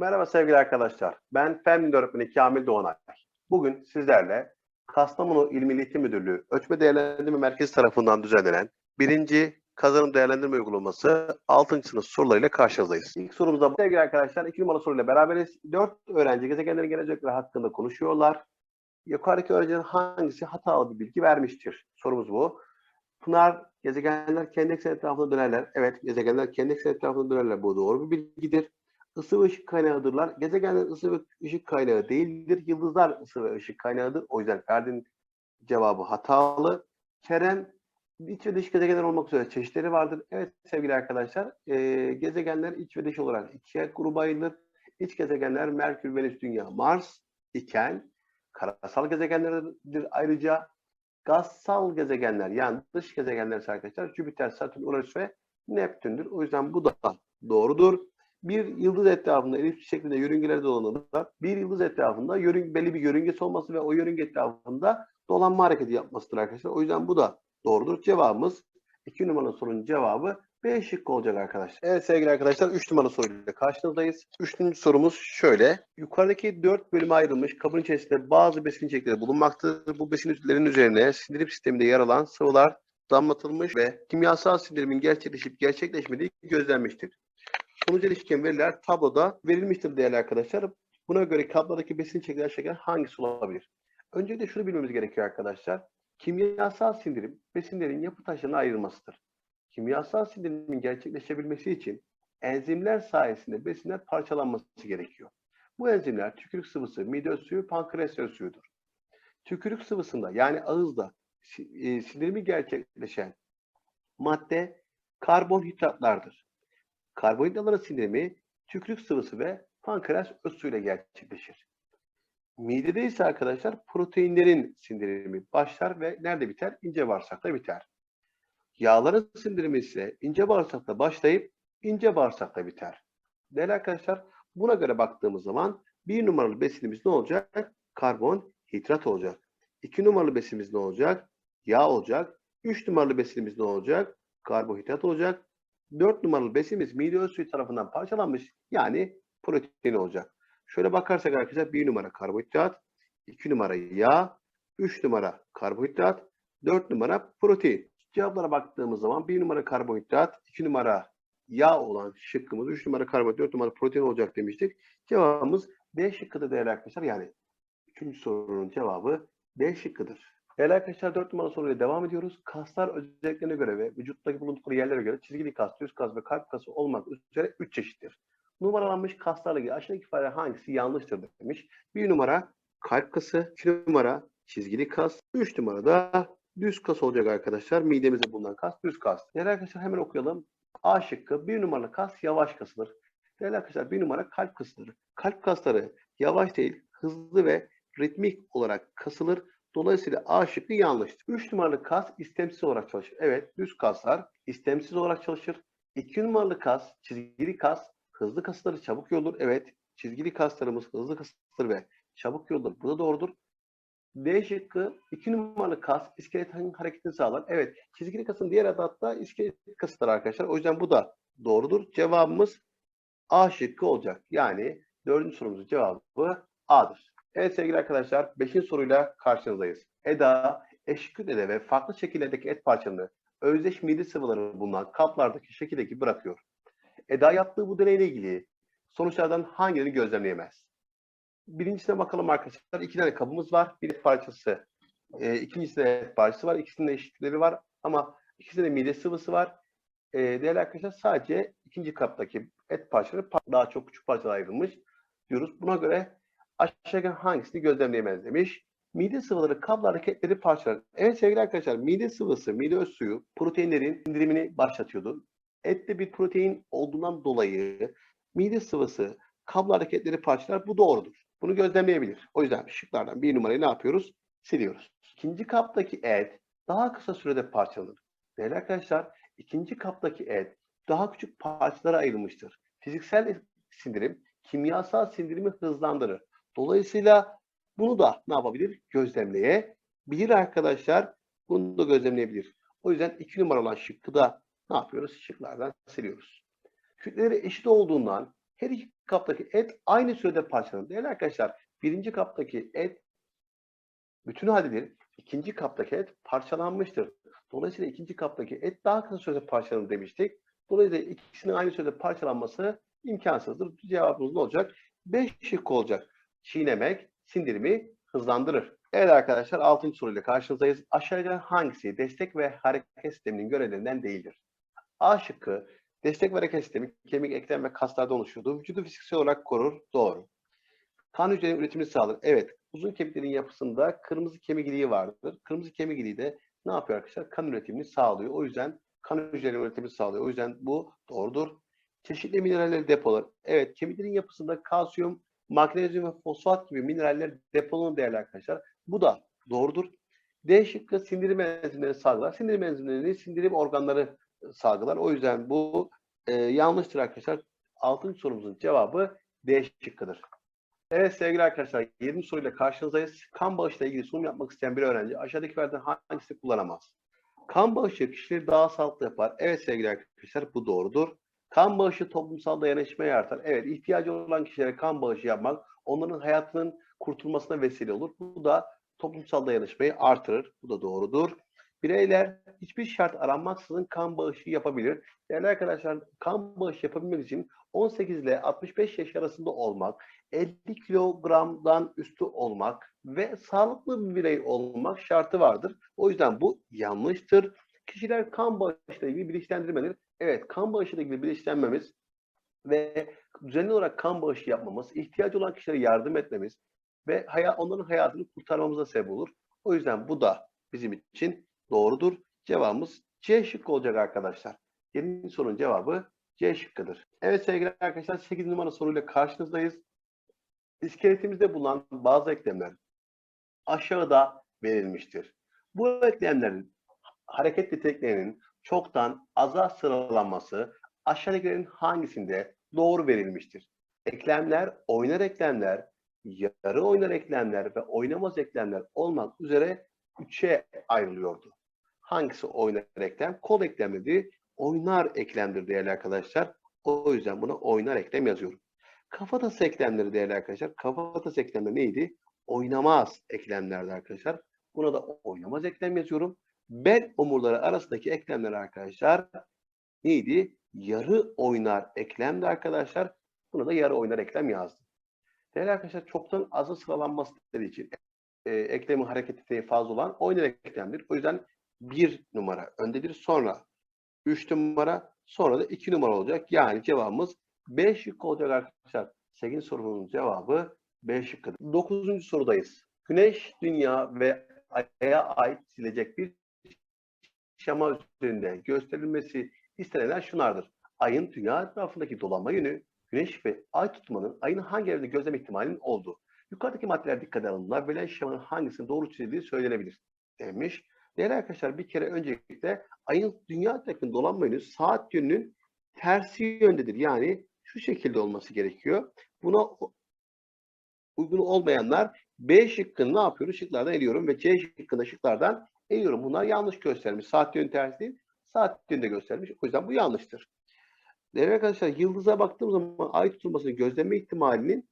Merhaba sevgili arkadaşlar. Ben Fen Müdür Öğretmeni Kamil Doğanay. Bugün sizlerle Kastamonu İl Milli Eğitim Müdürlüğü Ölçme Değerlendirme Merkezi tarafından düzenlenen birinci kazanım değerlendirme uygulaması 6. sınıf sorularıyla karşınızdayız. İlk sorumuzda sevgili arkadaşlar 2 numaralı soruyla beraberiz. 4 öğrenci gezegenlerin gelecekleri hakkında konuşuyorlar. Yukarıdaki öğrencinin hangisi hatalı bir bilgi vermiştir? Sorumuz bu. Pınar, gezegenler kendi ekseni etrafında dönerler. Evet, gezegenler kendi ekseni etrafında dönerler. Bu doğru bir bilgidir. Isı ve ışık kaynağıdırlar. Gezegenler ısı ve ışık kaynağı değildir. Yıldızlar ısı ve ışık kaynağıdır. O yüzden Ferdi'nin cevabı hatalı. Kerem, iç ve dış gezegenler olmak üzere çeşitleri vardır. Evet sevgili arkadaşlar, e, gezegenler iç ve dış olarak ikiye gruba ayrılır. İç gezegenler Merkür, Venüs, Dünya, Mars iken karasal gezegenlerdir ayrıca gazsal gezegenler yani dış gezegenler arkadaşlar Jüpiter, Satürn, Uranüs ve Neptün'dür. O yüzden bu da doğrudur. Bir yıldız etrafında elipsi şeklinde yörüngeler dolanırlar. Bir yıldız etrafında yörün, belli bir yörüngesi olması ve o yörünge etrafında dolanma hareketi yapmasıdır arkadaşlar. O yüzden bu da doğrudur. Cevabımız 2 numaralı sorunun cevabı B şıkkı olacak arkadaşlar. Evet sevgili arkadaşlar 3 numaralı soruyla karşınızdayız. Üçüncü sorumuz şöyle. Yukarıdaki 4 bölüme ayrılmış kabın içerisinde bazı besin içerikleri bulunmaktadır. Bu besinlerin üzerine sindirim sisteminde yer alan sıvılar damlatılmış ve kimyasal sindirimin gerçekleşip gerçekleşmediği gözlenmiştir. Sonuca ilişkin veriler tabloda verilmiştir değerli arkadaşlar. Buna göre kablodaki besin içerikleri şeker hangisi olabilir? Öncelikle şunu bilmemiz gerekiyor arkadaşlar. Kimyasal sindirim besinlerin yapı taşlarına ayrılmasıdır. Kimyasal sindirimin gerçekleşebilmesi için enzimler sayesinde besinler parçalanması gerekiyor. Bu enzimler tükürük sıvısı, mide suyu, pankreas suyudur. Tükürük sıvısında yani ağızda e, sindirimi gerçekleşen madde karbonhidratlardır. Karbonhidratların sindirimi tükürük sıvısı ve pankreas öz suyuyla gerçekleşir. Midede ise arkadaşlar proteinlerin sindirimi başlar ve nerede biter? İnce bağırsakta biter. Yağların sindirimi ise ince bağırsakta başlayıp ince bağırsakta biter. Değerli arkadaşlar buna göre baktığımız zaman bir numaralı besinimiz ne olacak? Karbonhidrat olacak. İki numaralı besinimiz ne olacak? Yağ olacak. Üç numaralı besinimiz ne olacak? Karbonhidrat olacak. Dört numaralı besinimiz mide öz suyu tarafından parçalanmış yani protein olacak. Şöyle bakarsak arkadaşlar bir numara karbonhidrat, iki numara yağ, üç numara karbonhidrat, dört numara protein. Cevaplara baktığımız zaman bir numara karbonhidrat, iki numara yağ olan şıkkımız, üç numara karbonhidrat, dört numara protein olacak demiştik. Cevabımız B şıkkıdır değerli arkadaşlar. Yani üçüncü sorunun cevabı B şıkkıdır. Değerli arkadaşlar 4 numaralı soruyla devam ediyoruz. Kaslar özelliklerine göre ve vücuttaki bulundukları yerlere göre çizgili kas, düz kas ve kalp kası olmak üzere 3 çeşittir. Numaralanmış kaslarla ilgili aşağıdaki ifade hangisi yanlıştır demiş. Bir numara kalp kası, 2 numara çizgili kas, 3 numarada düz kas olacak arkadaşlar. Midemizde bulunan kas düz kas. Değerli arkadaşlar hemen okuyalım. A şıkkı bir numaralı kas yavaş kasıdır. Değerli arkadaşlar bir numara kalp kasıdır. Kalp kasları yavaş değil hızlı ve ritmik olarak kasılır. Dolayısıyla A şıkkı yanlıştır. 3 numaralı kas istemsiz olarak çalışır. Evet düz kaslar istemsiz olarak çalışır. 2 numaralı kas çizgili kas hızlı kasları çabuk yoldur. Evet çizgili kaslarımız hızlı kaslar ve çabuk yoldur. Bu da doğrudur. D şıkkı 2 numaralı kas iskeletin hareketini sağlar. Evet çizgili kasın diğer adı hatta iskelet kasıdır arkadaşlar. O yüzden bu da doğrudur. Cevabımız A şıkkı olacak. Yani dördüncü sorumuzun cevabı A'dır. Evet sevgili arkadaşlar 5. soruyla karşınızdayız. Eda eşit kütlede ve farklı şekillerdeki et parçalarını özdeş mide sıvıları bulunan kaplardaki şekildeki bırakıyor. Eda yaptığı bu deneyle ilgili sonuçlardan hangilerini gözlemleyemez? Birincisine bakalım arkadaşlar. İki tane kabımız var. Bir et parçası, e, ikincisinde et parçası var. İkisinde eşitleri var ama ikisinde de mide sıvısı var. E, değerli arkadaşlar sadece ikinci kaptaki et parçaları daha çok küçük parçalara ayrılmış diyoruz. Buna göre aşağıdaki hangisini gözlemleyemez demiş. Mide sıvıları kablo hareketleri parçalar. Evet sevgili arkadaşlar mide sıvısı, mide öz suyu proteinlerin sindirimini başlatıyordu. Ette bir protein olduğundan dolayı mide sıvısı kablo hareketleri parçalar bu doğrudur. Bunu gözlemleyebilir. O yüzden şıklardan bir numarayı ne yapıyoruz? Siliyoruz. İkinci kaptaki et daha kısa sürede parçalanır. Değerli arkadaşlar ikinci kaptaki et daha küçük parçalara ayrılmıştır. Fiziksel sindirim kimyasal sindirimi hızlandırır. Dolayısıyla bunu da ne yapabilir? Gözlemleyebilir arkadaşlar. Bunu da gözlemleyebilir. O yüzden iki numara olan şıkkı da ne yapıyoruz? Şıklardan siliyoruz. Kütleleri eşit olduğundan her iki kaptaki et aynı sürede parçalanır. Değerli arkadaşlar birinci kaptaki et bütün haldedir. İkinci kaptaki et parçalanmıştır. Dolayısıyla ikinci kaptaki et daha kısa sürede parçalanır demiştik. Dolayısıyla ikisinin aynı sürede parçalanması imkansızdır. Cevabımız ne olacak? 5 şık olacak. Çiğnemek sindirimi hızlandırır. Evet arkadaşlar 6. soruyla karşınızdayız. Aşağıda hangisi destek ve hareket sisteminin görevlerinden değildir? A şıkkı destek ve hareket sistemi kemik, eklem ve kaslarda oluşuyordu. Vücudu fiziksel olarak korur. Doğru. Kan hücrelerinin üretimini sağlar. Evet. Uzun kemiklerin yapısında kırmızı kemik iliği vardır. Kırmızı kemik iliği de ne yapıyor arkadaşlar? Kan üretimini sağlıyor. O yüzden kan hücrelerinin üretimini sağlıyor. O yüzden bu doğrudur. Çeşitli mineralleri depolar. Evet, kemiklerin yapısında kalsiyum, magnezyum ve fosfat gibi mineraller depolanır değerli arkadaşlar. Bu da doğrudur. D şıkkı sindirim enzimleri salgılar. Sindirim enzimlerini sindirim organları e, salgılar. O yüzden bu e, yanlıştır arkadaşlar. Altıncı sorumuzun cevabı D şıkkıdır. Evet sevgili arkadaşlar 20 soruyla karşınızdayız. Kan bağışıyla ilgili sunum yapmak isteyen bir öğrenci aşağıdakilerden hangisini kullanamaz? Kan bağışı kişileri daha sağlıklı yapar. Evet sevgili arkadaşlar bu doğrudur. Kan bağışı toplumsal dayanışmayı artar. Evet ihtiyacı olan kişilere kan bağışı yapmak onların hayatının kurtulmasına vesile olur. Bu da toplumsal dayanışmayı artırır. Bu da doğrudur. Bireyler hiçbir şart aranmaksızın kan bağışı yapabilir. Değerli arkadaşlar kan bağışı yapabilmek için 18 ile 65 yaş arasında olmak, 50 kilogramdan üstü olmak ve sağlıklı bir birey olmak şartı vardır. O yüzden bu yanlıştır. Kişiler kan bağışıyla ilgili bilinçlendirmelir. Evet, kan bağışıyla ilgili bilinçlenmemiz ve düzenli olarak kan bağışı yapmamız, ihtiyacı olan kişilere yardım etmemiz ve hayat, onların hayatını kurtarmamıza sebep olur. O yüzden bu da bizim için doğrudur. Cevabımız C şıkkı olacak arkadaşlar. 20. sorunun cevabı C şıkkıdır. Evet sevgili arkadaşlar 8 numara soruyla karşınızdayız. İskeletimizde bulunan bazı eklemler aşağıda verilmiştir. Bu eklemlerin hareket yeteneklerinin çoktan aza sıralanması aşağıdakilerin hangisinde doğru verilmiştir? Eklemler, oynar eklemler, yarı oynar eklemler ve oynamaz eklemler olmak üzere üçe ayrılıyordu. Hangisi oynar eklem? Kol eklemidir. Oynar eklemdir değerli arkadaşlar. O yüzden buna oynar eklem yazıyorum. Kafatası eklemleri değerli arkadaşlar. Kafatası eklemleri neydi? Oynamaz eklemlerdi arkadaşlar. Buna da oynamaz eklem yazıyorum. Bel omurları arasındaki eklemler arkadaşlar neydi? Yarı oynar eklemdi arkadaşlar. Buna da yarı oynar eklem yazdım. Değerli arkadaşlar çoktan azı sıralanması dediği için e, eklemin hareket yeteneği fazla olan oynar eklemdir. O yüzden bir numara öndedir. Sonra 3 numara sonra da 2 numara olacak. Yani cevabımız 5 şık olacak arkadaşlar. 8 sorunun cevabı B şıkkıdır. 9. sorudayız. Güneş, Dünya ve Ay'a ait silecek bir şema üzerinde gösterilmesi istenenler şunlardır. Ayın Dünya etrafındaki dolanma yönü, Güneş ve Ay tutmanın ayın hangi evrede gözlem ihtimalinin olduğu. Yukarıdaki maddeler dikkate alınırlar. Verilen şemanın hangisinin doğru çizildiği söylenebilir demiş. Değerli arkadaşlar bir kere öncelikle ayın dünya etrafındaki dolanma yönü saat yönünün tersi yöndedir. Yani şu şekilde olması gerekiyor. Buna uygun olmayanlar B şıkkını ne yapıyorum? Şıklardan eliyorum ve C şıkkını şıklardan eliyorum. Bunlar yanlış göstermiş. Saat yönü tersi değil, saat yönünde göstermiş. O yüzden bu yanlıştır. Değerli arkadaşlar yıldıza baktığım zaman ay tutulmasının gözleme ihtimalinin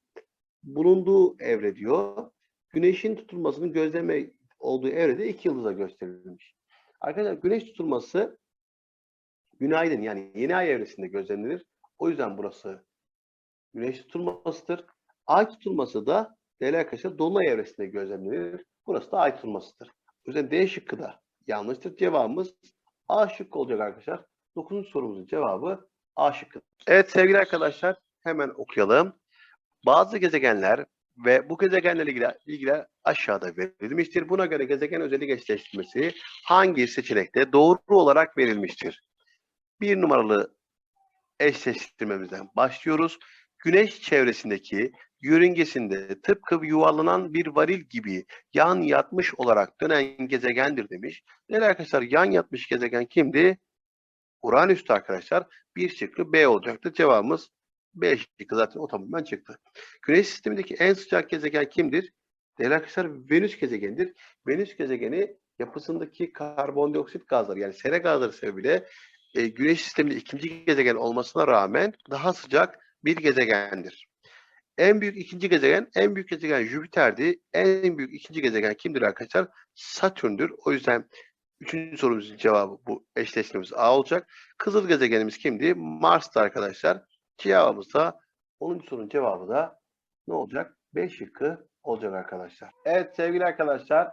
bulunduğu evre diyor. Güneşin tutulmasının gözleme olduğu evrede iki yıldıza gösterilmiş. Arkadaşlar güneş tutulması günaydın yani yeni ay evresinde gözlemlenir. O yüzden burası güneş tutulmasıdır. Ay tutulması da değerli arkadaşlar dolunay evresinde gözlemlenir. Burası da ay tutulmasıdır. O yüzden D şıkkı da yanlıştır. Cevabımız A şıkkı olacak arkadaşlar. 9. sorumuzun cevabı A şıkkı. Evet sevgili arkadaşlar hemen okuyalım. Bazı gezegenler ve bu gezegenlerle ilgili bilgiler aşağıda verilmiştir. Buna göre gezegen özellik eşleştirmesi hangi seçenekte doğru olarak verilmiştir? Bir numaralı eşleştirmemizden başlıyoruz. Güneş çevresindeki yörüngesinde tıpkı yuvarlanan bir varil gibi yan yatmış olarak dönen gezegendir demiş. Değerli arkadaşlar yan yatmış gezegen kimdi? Uranüs'tü arkadaşlar. Bir şıkkı B olacaktı. Cevabımız B şıkkı zaten o tamamen çıktı. Güneş sistemindeki en sıcak gezegen kimdir? Değerli arkadaşlar Venüs gezegenidir. Venüs gezegeni yapısındaki karbondioksit gazları yani sera gazları sebebiyle e, Güneş sisteminde ikinci gezegen olmasına rağmen daha sıcak bir gezegendir. En büyük ikinci gezegen, en büyük gezegen Jüpiter'di. En büyük ikinci gezegen kimdir arkadaşlar? Satürn'dür. O yüzden üçüncü sorumuzun cevabı bu eşleşmemiz A olacak. Kızıl gezegenimiz kimdi? Mars'tı arkadaşlar. Cevabımız da 10. sorunun cevabı da ne olacak? B şıkkı olacak arkadaşlar. Evet sevgili arkadaşlar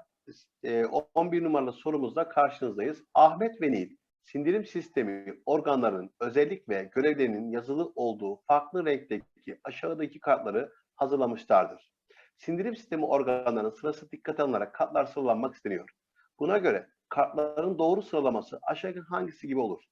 e, 11 numaralı sorumuzda karşınızdayız. Ahmet ve Nil sindirim sistemi organlarının özellik ve görevlerinin yazılı olduğu farklı renkteki aşağıdaki kartları hazırlamışlardır. Sindirim sistemi organlarının sırası dikkate alınarak kartlar sıralanmak isteniyor. Buna göre kartların doğru sıralaması aşağıdaki hangisi gibi olur?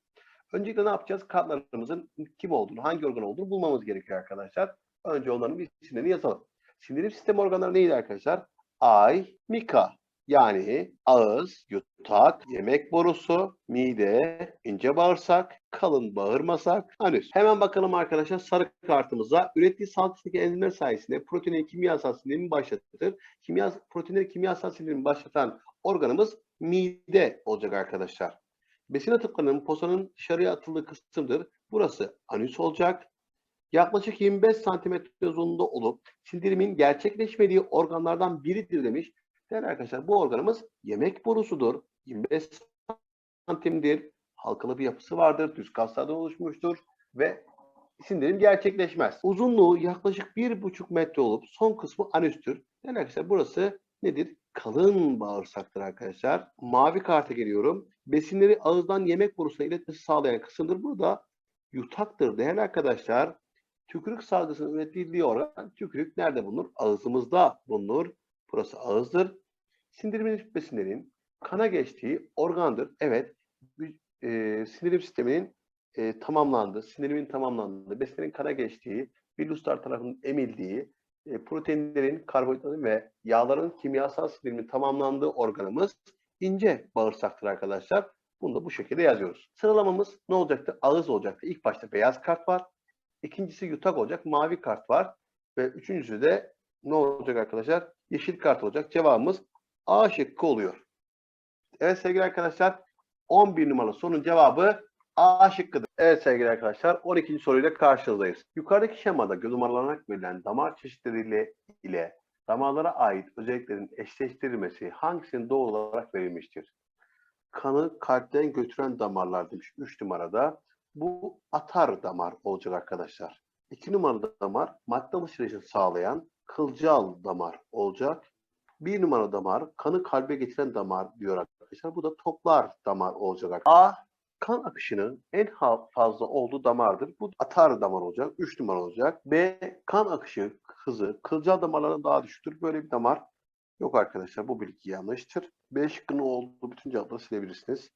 Öncelikle ne yapacağız? Kartlarımızın kim olduğunu, hangi organ olduğunu bulmamız gerekiyor arkadaşlar. Önce onların bir isimlerini yazalım. Sindirim sistemi organları neydi arkadaşlar? Ay, mika. Yani ağız, yutak, yemek borusu, mide, ince bağırsak, kalın bağırmasak, anüs. Hemen bakalım arkadaşlar sarı kartımıza. Ürettiği salgıdaki enzimler sayesinde proteinin kimyasal sindirimi başlatır. Kimya, proteinleri kimyasal sindirimi başlatan organımız mide olacak arkadaşlar. Besin atıklarının posanın dışarıya atıldığı kısımdır. Burası anüs olacak. Yaklaşık 25 santimetre uzunluğunda olup sindirimin gerçekleşmediği organlardan biridir demiş. Değerli arkadaşlar bu organımız yemek borusudur. 25 santimdir. Halkalı bir yapısı vardır. Düz kaslardan oluşmuştur ve sindirim gerçekleşmez. Uzunluğu yaklaşık 1,5 metre olup son kısmı anüstür. Değerli arkadaşlar burası nedir? Kalın bağırsaktır arkadaşlar. Mavi karta geliyorum. Besinleri ağızdan yemek borusuna iletmesi sağlayan kısımdır. Burada yutaktır değerli arkadaşlar. Tükürük salgısının üretildiği organ tükürük nerede bulunur? Ağzımızda bulunur. Burası ağızdır. Sindirim besinlerin kana geçtiği organdır. Evet, e, sindirim sisteminin e, tamamlandığı, sindirimin tamamlandığı, besinlerin kana geçtiği, villuslar tarafından emildiği, e, proteinlerin, karbonhidratların ve yağların kimyasal sindirimi tamamlandığı organımız ince bağırsaktır arkadaşlar. Bunu da bu şekilde yazıyoruz. Sıralamamız ne olacaktı? Ağız olacaktı. İlk başta beyaz kart var. İkincisi yutak olacak. Mavi kart var. Ve üçüncüsü de ne olacak arkadaşlar? Yeşil kart olacak. Cevabımız A şıkkı oluyor. Evet sevgili arkadaşlar 11 numaralı sorunun cevabı A şıkkıdır. Evet sevgili arkadaşlar 12. soruyla karşınızdayız. Yukarıdaki şemada numaralanarak verilen damar çeşitleriyle ile damarlara ait özelliklerin eşleştirilmesi hangisinin doğru olarak verilmiştir? Kanı kalpten götüren damarlar demiş 3 numarada. Bu atar damar olacak arkadaşlar. 2 numaralı damar madde alışverişini sağlayan kılcal damar olacak. Bir numara damar kanı kalbe getiren damar diyor arkadaşlar. Bu da toplar damar olacak. A kan akışının en fazla olduğu damardır. Bu atar damar olacak. 3 numara olacak. B kan akışı hızı kılcal damarların daha düşüktür. Böyle bir damar yok arkadaşlar. Bu bilgi yanlıştır. B şıkkının olduğu bütün cevapları silebilirsiniz.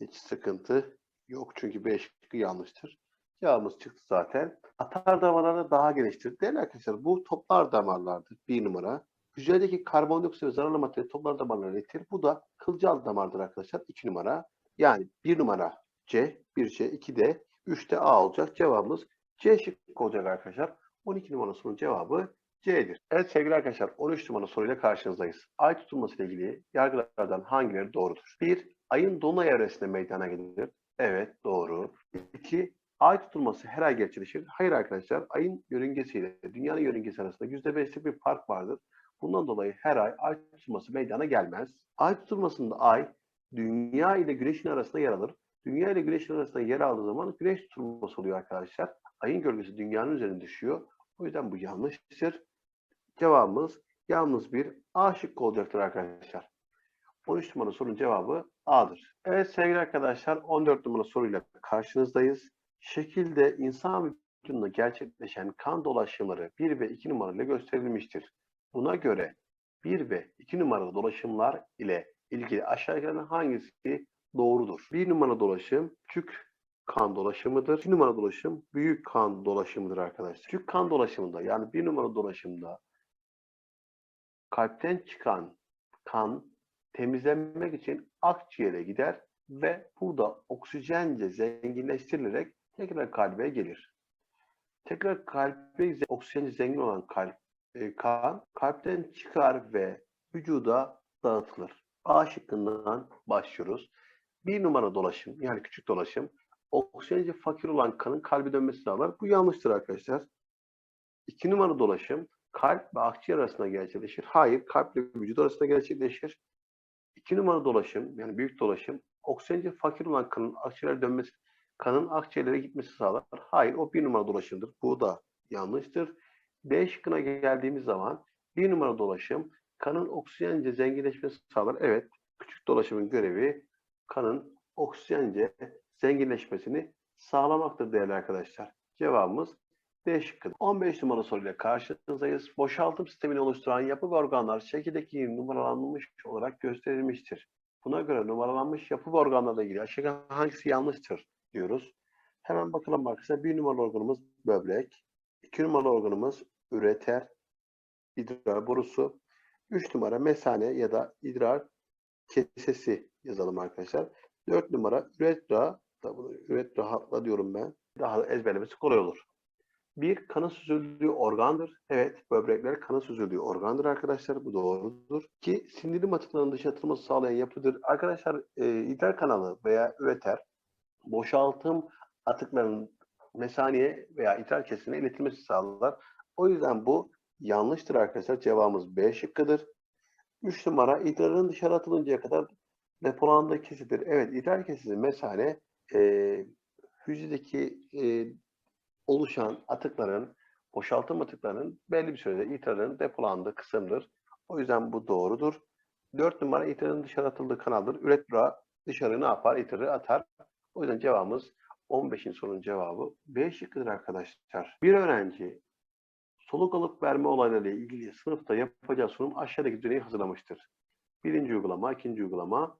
Hiç sıkıntı yok çünkü B şıkkı yanlıştır. Cevabımız çıktı zaten. Atar damarları daha geniştir. Değerli arkadaşlar bu toplar damarlardır. Bir numara. Hücredeki karbondioksit ve zararlı madde toplar damarlarına iletir. Bu da kılcal damardır arkadaşlar. 2 numara. Yani 1 numara C, 1C, 2D, 3'te A olacak. Cevabımız C şıkkı olacak arkadaşlar. 12 numara sorunun cevabı C'dir. Evet sevgili arkadaşlar 13 numara soruyla karşınızdayız. Ay tutulması ile ilgili yargılardan hangileri doğrudur? 1. Ayın dolunay evresinde meydana gelir. Evet doğru. 2. Ay tutulması her ay gerçekleşir. Hayır arkadaşlar ayın yörüngesiyle dünyanın yörüngesi arasında %5'lik bir fark vardır. Bundan dolayı her ay ay tutulması meydana gelmez. Ay tutulmasında ay dünya ile güneşin arasında yer alır. Dünya ile güneşin arasında yer aldığı zaman güneş tutulması oluyor arkadaşlar. Ayın gölgesi dünyanın üzerine düşüyor. O yüzden bu yanlıştır. Cevabımız yalnız bir A şıkkı olacaktır arkadaşlar. 13 numara sorunun cevabı A'dır. Evet sevgili arkadaşlar 14 numara soruyla karşınızdayız. Şekilde insan vücudunda gerçekleşen kan dolaşımları 1 ve 2 numarayla gösterilmiştir. Buna göre 1 ve 2 numaralı dolaşımlar ile ilgili aşağıdakilerden hangisi doğrudur? 1 numara dolaşım küçük kan dolaşımıdır. 2 numara dolaşım büyük kan dolaşımıdır arkadaşlar. Küçük kan dolaşımında yani 1 numara dolaşımda kalpten çıkan kan temizlenmek için akciğere gider ve burada oksijenle zenginleştirilerek tekrar kalbe gelir. Tekrar kalbe oksijenle zengin olan kalp e, kan kalpten çıkar ve vücuda dağıtılır. A şıkkından başlıyoruz. Bir numara dolaşım yani küçük dolaşım oksijenci fakir olan kanın kalbe dönmesi sağlar. Bu yanlıştır arkadaşlar. İki numaralı dolaşım kalp ve akciğer arasında gerçekleşir. Hayır, kalp ile vücut arasında gerçekleşir. İki numaralı dolaşım, yani büyük dolaşım, oksijence fakir olan kanın akciğerlere dönmesi, kanın akciğerlere gitmesi sağlar. Hayır, o bir numaralı dolaşımdır. Bu da yanlıştır. D şıkkına geldiğimiz zaman bir numaralı dolaşım kanın oksijence zenginleşmesi sağlar. Evet, küçük dolaşımın görevi kanın oksijence zenginleşmesini sağlamaktır değerli arkadaşlar. Cevabımız D şıkkıdır. 15 numaralı soruyla karşınızdayız. Boşaltım sistemini oluşturan yapı ve organlar şekildeki numaralanmış olarak gösterilmiştir. Buna göre numaralanmış yapı ve organlarla ilgili aşağıda hangisi yanlıştır diyoruz. Hemen bakalım arkadaşlar. Bir numaralı organımız böbrek. iki numaralı organımız üreter, idrar borusu. Üç numara mesane ya da idrar kesesi yazalım arkadaşlar. Dört numara üretra, da bunu üretra hatla diyorum ben. Daha da ezberlemesi kolay olur. Bir, kanın süzüldüğü organdır. Evet, böbrekler kanın süzüldüğü organdır arkadaşlar. Bu doğrudur. Ki sindirim atıklarının dışa atılması sağlayan yapıdır. Arkadaşlar e, idrar kanalı veya üreter boşaltım atıklarının mesaneye veya idrar kesine iletilmesi sağlar. O yüzden bu yanlıştır arkadaşlar. Cevabımız B şıkkıdır. 3 numara idrarın dışarı atılıncaya kadar depolandığı kesidir. Evet idrar kesesi mesane e, hücredeki e, oluşan atıkların, boşaltım atıklarının belli bir sürede idrarın depolandığı kısımdır. O yüzden bu doğrudur. 4 numara idrarın dışarı atıldığı kanaldır. Üretra dışarı ne yapar? İdrarı atar. O yüzden cevabımız 15'in sorunun cevabı B şıkkıdır arkadaşlar. Bir öğrenci soluk alıp verme olaylarıyla ilgili sınıfta yapacağı sunum aşağıdaki düzeneyi hazırlamıştır. Birinci uygulama, ikinci uygulama.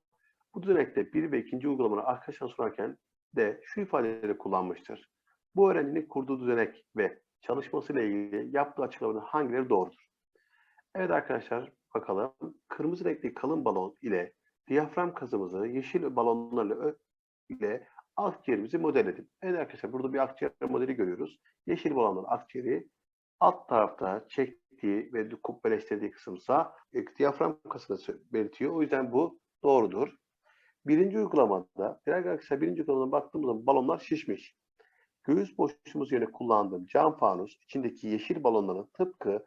Bu düzenekte bir ve ikinci uygulamanı arkadaşlar sunarken de şu ifadeleri kullanmıştır. Bu öğrencinin kurduğu düzenek ve çalışmasıyla ilgili yaptığı açıklamaların hangileri doğrudur? Evet arkadaşlar bakalım. Kırmızı renkli kalın balon ile diyafram kazımızı yeşil balonlarla ile akciğerimizi modelledim. Evet arkadaşlar burada bir akciğer modeli görüyoruz. Yeşil balonların akciğeri alt tarafta çektiği ve kubbeleştirdiği kısımsa e, diyafram kasını belirtiyor. O yüzden bu doğrudur. Birinci uygulamada, değerli arkadaşlar birinci uygulamada baktığımız zaman balonlar şişmiş. Göğüs boşluğumuz yerine kullandığım cam fanus içindeki yeşil balonların tıpkı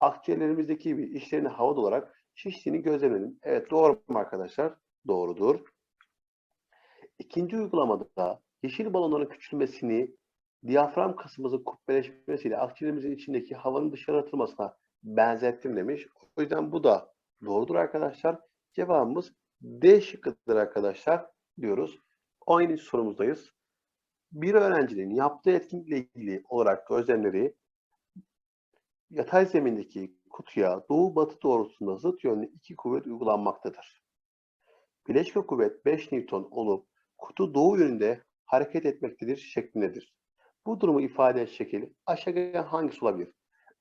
akciğerlerimizdeki gibi işlerini havada olarak şiştiğini gözlemledim. Evet doğru mu arkadaşlar? Doğrudur. İkinci uygulamada yeşil balonların küçülmesini diyafram kasımızın kubbeleşmesiyle akciğerimizin içindeki havanın dışarı atılmasına benzettim demiş. O yüzden bu da doğrudur arkadaşlar. Cevabımız D şıkkıdır arkadaşlar diyoruz. 17. sorumuzdayız. Bir öğrencinin yaptığı etkinlikle ilgili olarak gözlemleri yatay zemindeki kutuya doğu batı doğrultusunda zıt yönlü iki kuvvet uygulanmaktadır. Bileşke kuvvet 5 Newton olup kutu doğu yönünde hareket etmektedir şeklindedir. Bu durumu ifade eden şekil aşağıya hangisi olabilir?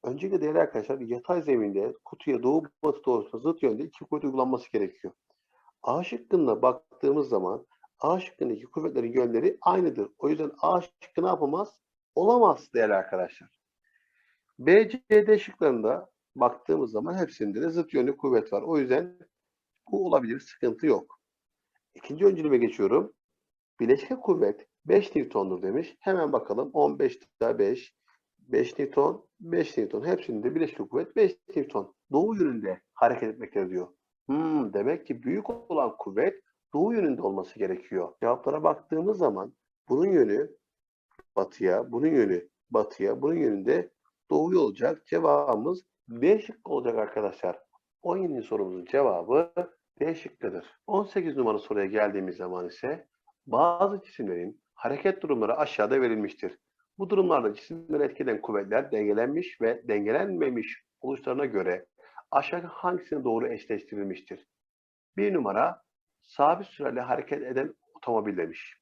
Öncelikle değerli arkadaşlar yatay zeminde kutuya doğu batı doğrultusunda zıt yönde iki kuvvet uygulanması gerekiyor. A şıkkına baktığımız zaman A şıkkındaki kuvvetlerin yönleri aynıdır. O yüzden A şıkkı ne yapamaz? Olamaz değerli arkadaşlar. B, C, D şıklarında baktığımız zaman hepsinde de zıt yönlü kuvvet var. O yüzden bu olabilir. Sıkıntı yok. İkinci öncülüğe geçiyorum. Bileşke kuvvet 5 Newton'dur demiş. Hemen bakalım. 15 daha 5. 5 Newton, 5 Newton. Hepsinde bileşke kuvvet 5 Newton. Doğu yönünde hareket etmektedir diyor. Hmm, demek ki büyük olan kuvvet doğu yönünde olması gerekiyor. Cevaplara baktığımız zaman bunun yönü batıya, bunun yönü batıya, bunun yönünde doğuya olacak. Cevabımız B şıkkı olacak arkadaşlar. 17. sorumuzun cevabı D şıkkıdır. 18 numaralı soruya geldiğimiz zaman ise bazı cisimlerin hareket durumları aşağıda verilmiştir. Bu durumlarda cisimleri etkileyen kuvvetler dengelenmiş ve dengelenmemiş oluşlarına göre aşağı hangisine doğru eşleştirilmiştir? Bir numara sabit süreli hareket eden otomobil demiş.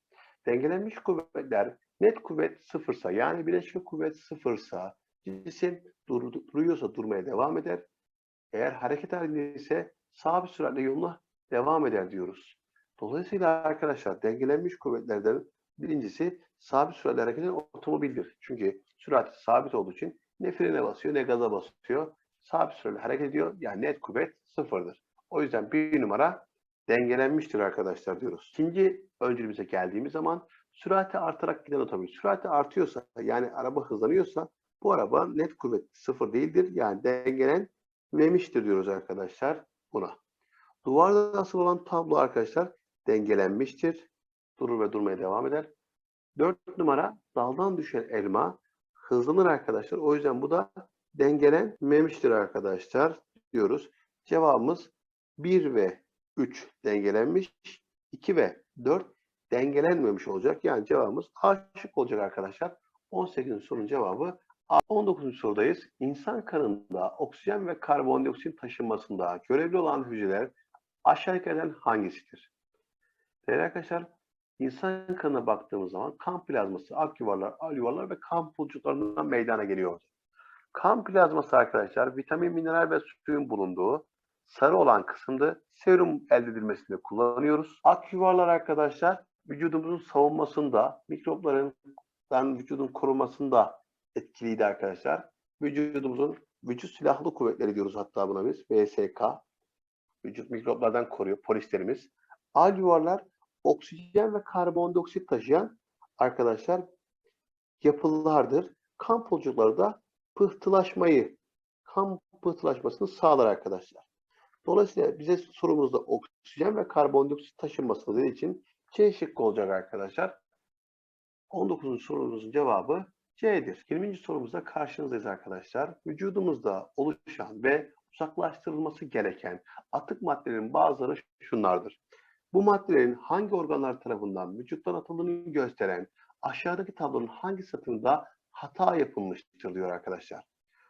Dengelenmiş kuvvetler net kuvvet sıfırsa yani bileşke kuvvet sıfırsa cisim dur, duruyorsa durmaya devam eder. Eğer hareket halinde ise sabit süratle yoluna devam eder diyoruz. Dolayısıyla arkadaşlar dengelenmiş kuvvetlerden birincisi sabit süratle hareket eden otomobildir. Çünkü sürat sabit olduğu için ne frene basıyor ne gaza basıyor. Sabit süratle hareket ediyor. Yani net kuvvet sıfırdır. O yüzden bir numara dengelenmiştir arkadaşlar diyoruz. İkinci öncülümüze geldiğimiz zaman sürati artarak giden otomobil. Sürati artıyorsa yani araba hızlanıyorsa Bu araba net kuvvet sıfır değildir. Yani dengelenmemiştir diyoruz arkadaşlar buna. Duvarda asılı olan tablo arkadaşlar dengelenmiştir. Durur ve durmaya devam eder. 4 numara daldan düşen elma hızlanır arkadaşlar. O yüzden bu da dengelenmemiştir arkadaşlar diyoruz. Cevabımız 1 ve 3 dengelenmiş. 2 ve 4 dengelenmemiş olacak. Yani cevabımız A şık olacak arkadaşlar. 18. sorunun cevabı A. 19. sorudayız. İnsan kanında oksijen ve karbondioksit taşınmasında görevli olan hücreler aşağıdakilerden hangisidir? Değerli arkadaşlar, insan kanına baktığımız zaman kan plazması, ak yuvarlar, al yuvarlar ve kan pulcuklarından meydana geliyor. Kan plazması arkadaşlar vitamin, mineral ve suyun bulunduğu sarı olan kısımda serum elde edilmesinde kullanıyoruz. Ak yuvarlar arkadaşlar vücudumuzun savunmasında, mikroplardan vücudun korumasında etkiliydi arkadaşlar. Vücudumuzun vücut silahlı kuvvetleri diyoruz hatta buna biz. VSK. Vücut mikroplardan koruyor polislerimiz. Al yuvarlar oksijen ve karbondioksit taşıyan arkadaşlar yapılardır. Kan pulcukları da pıhtılaşmayı, kan pıhtılaşmasını sağlar arkadaşlar. Dolayısıyla bize sorumuzda oksijen ve karbondioksit taşınması dediği için C şıkkı olacak arkadaşlar. 19. sorumuzun cevabı C'dir. 20. sorumuzda karşınızdayız arkadaşlar. Vücudumuzda oluşan ve uzaklaştırılması gereken atık maddelerin bazıları şunlardır. Bu maddelerin hangi organlar tarafından vücuttan atıldığını gösteren aşağıdaki tablonun hangi satırında hata yapılmıştır diyor arkadaşlar.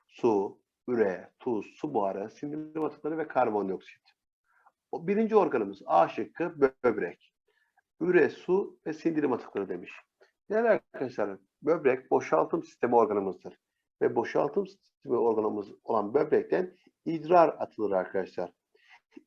Su, üre, tuz, su buharı, sindirim atıkları ve karbondioksit. O birinci organımız A şıkkı böbrek. Üre, su ve sindirim atıkları demiş. Değerli arkadaşlar, böbrek boşaltım sistemi organımızdır. Ve boşaltım sistemi organımız olan böbrekten idrar atılır arkadaşlar.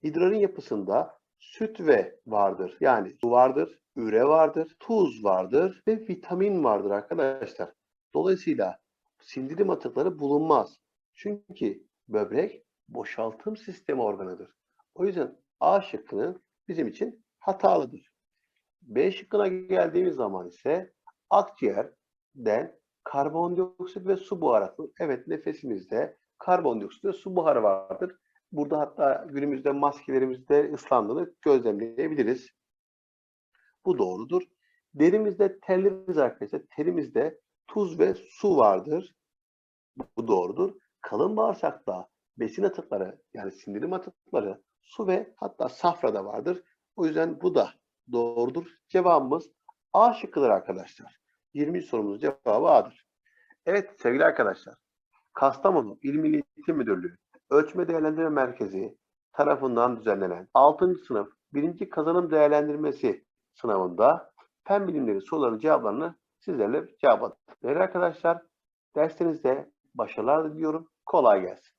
İdrarın yapısında süt ve vardır. Yani su vardır, üre vardır, tuz vardır ve vitamin vardır arkadaşlar. Dolayısıyla sindirim atıkları bulunmaz. Çünkü böbrek boşaltım sistemi organıdır. O yüzden A şıkkının bizim için hatalıdır. B şıkkına geldiğimiz zaman ise akciğerden karbondioksit ve su buharı atılır. Evet nefesimizde karbondioksit ve su buharı vardır. Burada hatta günümüzde maskelerimizde ıslandığını gözlemleyebiliriz. Bu doğrudur. Derimizde terleriz arkadaşlar. Terimizde tuz ve su vardır. Bu doğrudur. Kalın bağırsakta besin atıkları yani sindirim atıkları su ve hatta safra da vardır. O yüzden bu da doğrudur. Cevabımız A şıkkıdır arkadaşlar. 20. sorumuzun cevabı A'dır. Evet sevgili arkadaşlar. Kastamonu İl Milli Eğitim Müdürlüğü Ölçme Değerlendirme Merkezi tarafından düzenlenen 6. sınıf 1. kazanım değerlendirmesi sınavında fen bilimleri sorularının cevaplarını sizlerle cevapladık. Değerli arkadaşlar derslerinizde başarılar diliyorum. Kolay gelsin.